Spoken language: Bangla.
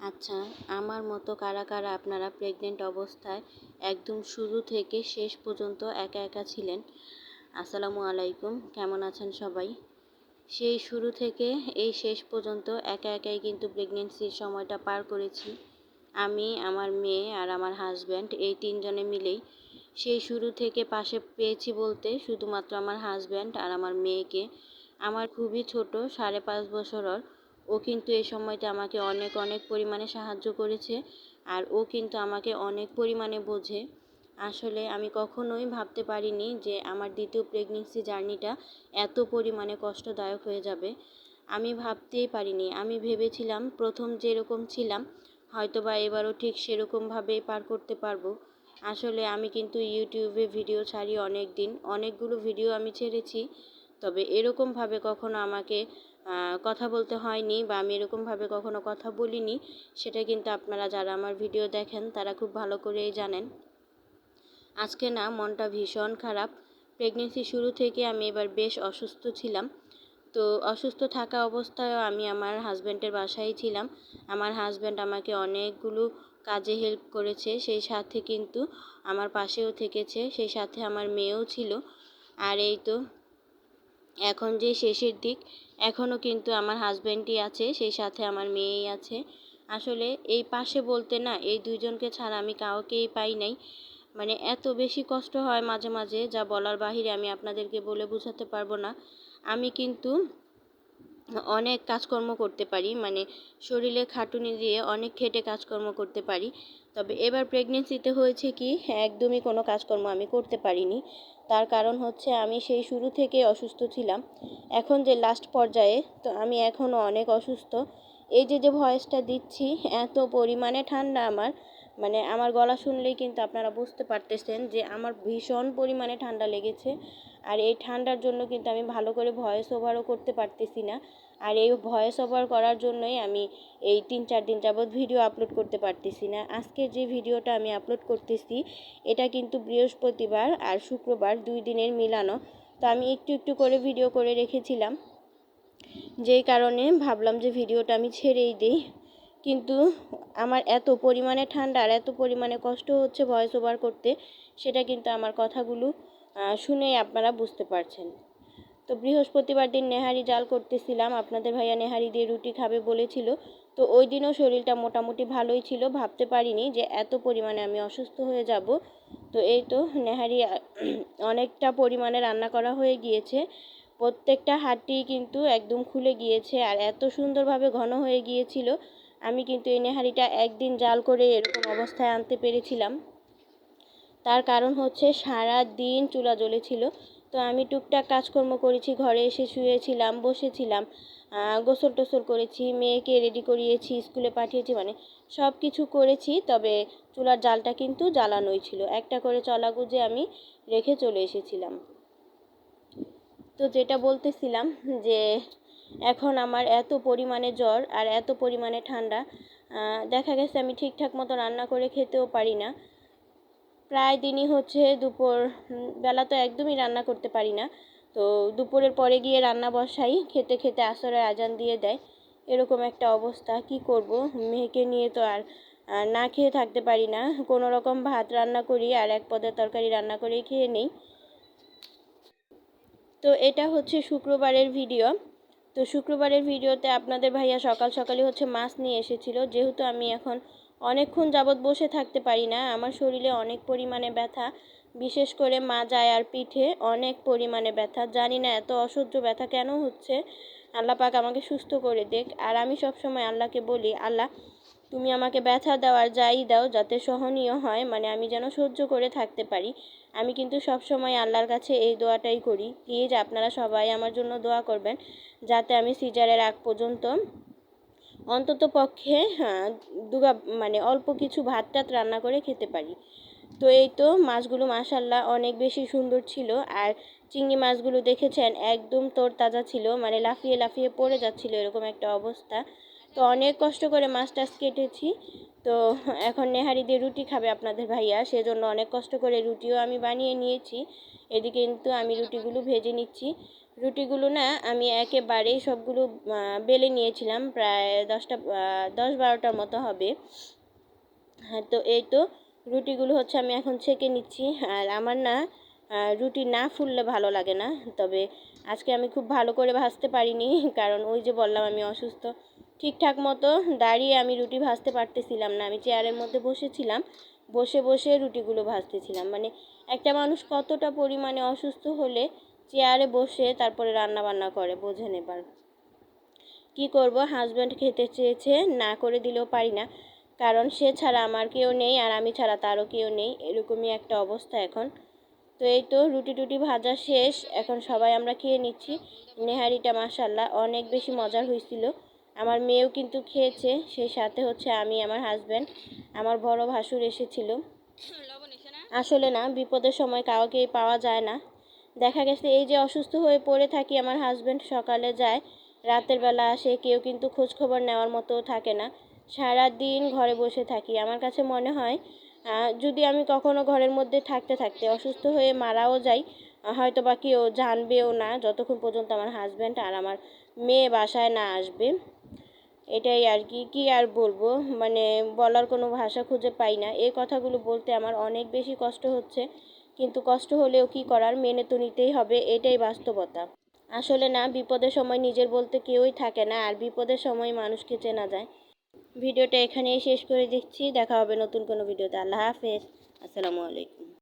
আচ্ছা আমার মতো কারা কারা আপনারা প্রেগনেন্ট অবস্থায় একদম শুরু থেকে শেষ পর্যন্ত একা একা ছিলেন? আসসালামু আলাইকুম, কেমন আছেন সবাই? সেই শুরু থেকে এই শেষ পর্যন্ত একা একাই কিন্তু প্রেগনেন্সির সময়টা পার করেছি। আমি, আমার মেয়ে আর আমার হাজব্যান্ড এই তিনজনে মিলেই সেই শুরু থেকে পাশে পেয়েছি বলতে শুধুমাত্র আমার হাজব্যান্ড আর আমার মেয়েকে। আমার খুবই ছোট, সাড়ে পাঁচ বছরের ও কিন্তু এই সময়টা আমাকে অনেক অনেক পরিমাণে সাহায্য করেছে আর ও কিন্তু আমাকে অনেক পরিমাণে বোঝে। আসলে আমি কখনোই ভাবতে পারিনি যে আমার দ্বিতীয় প্রেগনেন্সি জার্নিটা এত পরিমাণে কষ্টদায়ক হয়ে যাবে। আমি ভাবতেই পারিনি। আমি ভেবেছিলাম প্রথম যেরকম ছিলাম হয়তো বা এবারও ঠিক সেরকমভাবেই পার করতে পারব। আসলে আমি কিন্তু ইউটিউবে ভিডিও ছাড়ি অনেক দিন অনেকগুলো ভিডিও আমি ছেড়েছি। তবে এরকমভাবে কখনো আমাকে কথা বলতে হয়নি বা আমি এরকমভাবে কখনো কথা বলিনি, সেটা কিন্তু আপনারা যারা আমার ভিডিও দেখেন তারা খুব ভালো করেই জানেন। আজকে না মনটা ভীষণ খারাপ। প্রেগনেন্সি শুরু থেকে আমি এবার বেশ অসুস্থ ছিলাম। তো অসুস্থ থাকা অবস্থায়ও আমি আমার হাজব্যান্ডের বাসায় ছিলাম। আমার হাজব্যান্ড আমাকে অনেকগুলো কাজে হেল্প করেছে, সেই সাথে কিন্তু আমার পাশেও থেকেছে, সেই সাথে আমার মেয়েও ছিল। আর এই তো এখন যে শেষের দিক এখনও কিন্তু আমার হাজব্যান্ডই আছে, সেই সাথে আমার মেয়েই আছে। আসলে এই পাশে বলতে না, এই দুইজনকে ছাড়া আমি কাউকেই পাই নাই। মানে এত বেশি কষ্ট হয় মাঝে মাঝে, যা বলার বাহিরে আমি আপনাদেরকে বলে বোঝাতে পারব না। আমি কিন্তু অনেক কাজকর্ম করতে পারি মানে শরীরে খাটুনি দিয়ে অনেক খেটে কাজকর্ম করতে পারি। তবে এবার প্রেগনেন্সিতে হয়েছে কি, একদমই কোনো কাজকর্ম আমি করতে পারিনি। তার কারণ হচ্ছে আমি সেই শুরু থেকে অসুস্থ ছিলাম। এখন যে লাস্ট পর্যায়ে, তো আমি এখনও অনেক অসুস্থ। এই যে যে ভয়েসটা দিচ্ছি, এত পরিমাণে ঠান্ডা আমার মানে আমার গলা শুনলেই কিন্তু আপনারা বুঝতে পারতেছেন যে আমার ভীষণ পরিমাণে ঠান্ডা লেগেছে। আর এই ঠান্ডার জন্য কিন্তু আমি ভালো করে ভয়েস ওভারও করতে পারতেছি না। আর এই ভয়েস ওভার করার জন্যই আমি এই তিন চার দিন যাবৎ ভিডিও আপলোড করতে পারতেছি না। আজকে যে ভিডিওটা আমি আপলোড করতেছি, এটা কিন্তু বৃহস্পতিবার আর শুক্রবার দুই দিনের মিলানো। তো আমি একটু একটু করে ভিডিও করে রেখেছিলাম। যেই কারণে ভাবলাম যে ভিডিওটা আমি ছেড়েই দিই। কিন্তু আমার এত পরিমাণে ঠান্ডা আর এত পরিমাণে কষ্ট হচ্ছে ভয়েস ওভার করতে, সেটা কিন্তু আমার কথাগুলো শুনেই আপনারা বুঝতে পারছেন। তো বৃহস্পতিবার দিন নেহারি জাল করতেছিলাম, আপনাদের ভাইয়া নেহারি দিয়ে রুটি খাবে বলেছিল, তো ওই দিনও শরীরটা মোটামুটি ভালোই ছিল, ভাবতে পারিনি যে এত পরিমাণে আমি অসুস্থ হয়ে যাব। তো এই তো নেহারি অনেকটা পরিমাণে রান্না করা হয়ে গিয়েছে। প্রত্যেকটা হাড্ডি কিন্তু একদম খুলে গিয়েছে আর এত সুন্দরভাবে ঘন হয়ে গিয়েছিল। আমি কিন্তু এই নেহারিটা একদিন জাল করে এরকম অবস্থায় আনতে পেরেছিলাম। তার কারণ হচ্ছে সারা দিন চুলা জ্বলেছিল। তো আমি টুকটাক কাজকর্ম করেছি, ঘরে এসে শুয়েছিলাম, বসেছিলাম গোসল টোসল করেছি, মেয়েকে রেডি করিয়েছি, স্কুলে পাঠিয়েছি মানে সব কিছু করেছি, তবে চুলার জালটা কিন্তু জ্বালানোই ছিল। একটা করে চলা গুজে আমি রেখে চলে এসেছিলাম। তো যেটা বলতেছিলাম যে এখন আমার এত পরিমাণে জ্বর আর এত পরিমাণে ঠান্ডা দেখা গেছে আমি ঠিকঠাক মতো রান্না করে খেতেও পারি না। প্রায় দিনই হচ্ছে দুপুর বেলা তো একদমই রান্না করতে পারি না। তো দুপুরের পরে গিয়ে রান্না বসাই, খেতে খেতে আসরের আজান দিয়ে দেয়। এরকম একটা অবস্থা, কি করব? মেয়েকে নিয়ে তো আর না খেয়ে থাকতে পারি না। কোনো রকম ভাত রান্না করি আর এক পদের তরকারি রান্না করেই খেয়ে নেই। তো এটা হচ্ছে শুক্রবারের ভিডিও। তো শুক্রবারের ভিডিওতে আপনাদের ভাইয়া সকাল সকালই হচ্ছে মাছ নিয়ে এসেছিল। যেহেতু আমি এখন অনেকক্ষণ যাবৎ বসে থাকতে পারি না, আমার শরীরে অনেক পরিমাণে ব্যথা, বিশেষ করে মা যায় আর পিঠে অনেক পরিমাণে ব্যথা। জানি না এত অসহ্য ব্যথা কেন হচ্ছে, আল্লাহ পাক আমাকে সুস্থ করে দেখ। আর আমি সবসময় আল্লাহকে বলি, আল্লাহ তুমি আমাকে ব্যথা দেওয়ার যাই দাও যাতে সহনীয় হয় মানে আমি যেন সহ্য করে থাকতে পারি। আমি কিন্তু সব সময় আল্লাহর কাছে এই দোয়াটাই করি। প্লিজ আপনারা সবাই আমার জন্য দোয়া করবেন যাতে আমি সিজারের আগ পর্যন্ত অন্তত পক্ষে হ্যাঁ, দুগা মানে অল্প কিছু ভাত টাত রান্না করে খেতে পারি। তো এই তো মাছগুলো মাসাল্লাহ অনেক বেশি সুন্দর ছিল আর চিংড়ি মাছগুলো দেখেছেন একদম তোর তাজা ছিল মানে লাফিয়ে লাফিয়ে পড়ে যাচ্ছিল এরকম একটা অবস্থা। তো অনেক কষ্ট করে মাছ টাছ কেটেছি। তো এখন নেহারি দিয়ে রুটি খাবে আপনাদের ভাইয়া, সেজন্য অনেক কষ্ট করে রুটিও আমি বানিয়ে নিয়েছি। এদিকে কিন্তু আমি রুটিগুলো ভেজে নিচ্ছি। রুটিগুলো না আমি একেবারেই সবগুলো বেলে নিয়েছিলাম, প্রায় দশটা দশ বারোটার মতো হবে। হ্যাঁ তো এই তো রুটিগুলো হচ্ছে আমি এখন ছেঁকে নিচ্ছি। আর আমার না রুটি না ফুললে ভালো লাগে না। তবে আজকে আমি খুব ভালো করে ভাজতে পারিনি, কারণ ওই যে বললাম আমি অসুস্থ। ঠিকঠাক মতো দাঁড়িয়ে আমি রুটি ভাজতে পারতেছিলাম না। আমি চেয়ারের মধ্যে বসেছিলাম, বসে বসে রুটিগুলো ভাজতেছিলাম। মানে একটা মানুষ কতটা পরিমাণে অসুস্থ হলে চেয়ারে বসে তারপরে রান্না বান্না করে বোঝেন এবার কি করব? হাজব্যান্ড খেতে চেয়েছে, না করে দিলেও পারি না। কারণ সে ছাড়া আমার কেউ নেই আর আমি ছাড়া তারও কেউ নেই। এরকমই একটা অবস্থা এখন। তো এই তো রুটি টুটি ভাজা শেষ। এখন সবাই আমরা খেয়ে নিচ্ছি। নেহারিটা মাসাল্লাহ অনেক বেশি মজার হয়েছিল। আমার মেয়েও কিন্তু খেয়েছে সেই সাথে হচ্ছে আমি আমার হাজব্যান্ড আমার বড় ভাসুর এসেছিল। আসলে না বিপদের সময় কাউকেই পাওয়া যায় না। দেখা গেছে এই যে অসুস্থ হয়ে পড়ে থাকি আমার হাজব্যান্ড সকালে যায় রাতের বেলা আসে কেউ কিন্তু খোঁজখবর নেওয়ার মতো থাকে না। সারা দিন ঘরে বসে থাকি। আমার কাছে মনে হয় যদি আমি কখনো ঘরের মধ্যে থাকতে থাকতে অসুস্থ হয়ে মারাও যাই হয়তো বা কেউ জানবেও না যতক্ষণ পর্যন্ত আমার হাজব্যান্ড আর আমার মেয়ে বাসায় না আসবে। এটাই আর কি কি আর বলব? মানে বলার কোনো ভাষা খুঁজে পাই না। এই কথাগুলো বলতে আমার অনেক বেশি কষ্ট হচ্ছে। কিন্তু কষ্ট হলেও কি করার? মেনে তো নিতেই হবে, এটাই বাস্তবতা। আসলে না, বিপদের সময় নিজের বলতে কেউই থাকে না, আর বিপদের সময় মানুষকে চেনা যায়। ভিডিওটা এখানেই শেষ করে দিচ্ছি। দেখা হবে নতুন কোনো ভিডিওতে। আল্লাহ হাফেজ। আসসালামু আলাইকুম।